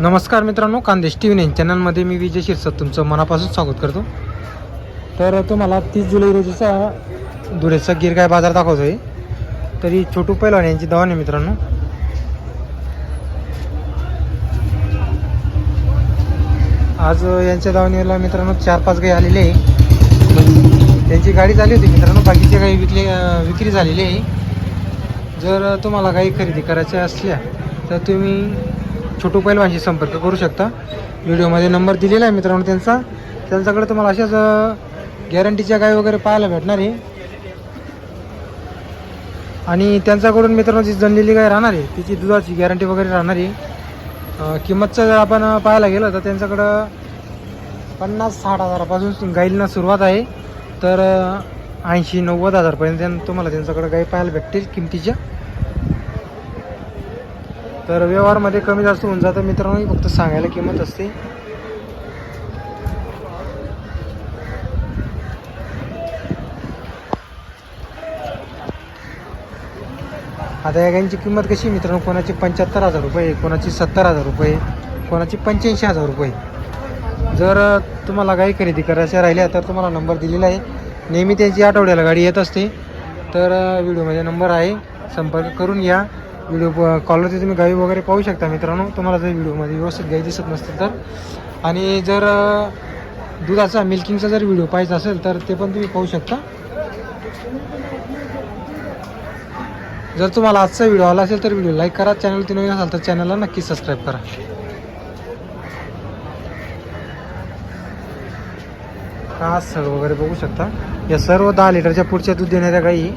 नमस्कार मित्रांनो कांदेश T V nine चॅनलमध्ये मी विजय शिरसाट तुमचं मनापासून स्वागत करतो. तर तुम्हाला तीस जुलै रोजीचा धुळेचा गिरगाय बाजार दाखवतो आहे तरी छोटू पैलवान यांची दवान आहे मित्रांनो. आज यांच्या दावणीला मित्रांनो चार पाच गाई आलेले आहे. त्यांची गाडी झाली होती मित्रांनो बाकीच्या गाई विकले विक्री झालेली आहे. जर तुम्हाला गाई खरेदी करायच्या असल्या तर तुम्ही छोटू पैलवानशी संपर्क करू शकता. व्हिडिओमध्ये नंबर दिलेला आहे मित्रांनो त्यांचा. त्यांच्याकडे तुम्हाला अशाच गॅरंटीच्या गाय वगैरे पाहायला भेटणार आहे. आणि त्यांच्याकडून मित्रांनो जी जनलेली गाय राहणार आहे तिची दुधाची गॅरंटी वगैरे राहणार आहे. किंमतचं जर आपण पाहायला गेलं तर त्यांच्याकडं पन्नास साठ हजारापासून गाईंना सुरुवात आहे. तर ऐंशी नव्वद हजारपर्यंत त्यां- तुम्हाला त्यांच्याकडं गाई पाहायला भेटतील किमतीच्या. तर व्यवहारमध्ये कमी जास्त होऊन जातं. मित्रांनो ही फक्त सांगायला किंमत असते. आता या गाईंची किंमत कशी आहे मित्रांनो? कोणाची पंच्याहत्तर हजार रुपये कोणाची सत्तर हजार रुपये कोणाची पंच्याऐंशी हजार रुपये. जर तुम्हाला गाई खरेदी करायच्या राहिल्या तर तुम्हाला नंबर दिलेला आहे. नेहमी त्यांची आठवड्याला गाडी येत असते. तर व्हिडिओमध्ये नंबर आहे. संपर्क करून घ्या. व्हिडिओ कॉलवरती तुम्ही गाई वगैरे पाहू शकता मित्रांनो. तुम्हाला जर व्हिडिओमध्ये व्यवस्थित गाई दिसत नसतील तर. आणि जर दुधाचा मिल्किंगचा जर व्हिडिओ पाहिजे असेल तर ते पण तुम्ही पाहू शकता. जर तुम्हाला आजचा व्हिडिओ आला असेल तर व्हिडिओ लाईक करा. चॅनल नवीन असाल तर चॅनलला नक्की सबस्क्राईब करा. हा सर वगैरे बघू शकता. या सर्व दहा लिटरच्या पुढच्या दूध देणाऱ्या गाई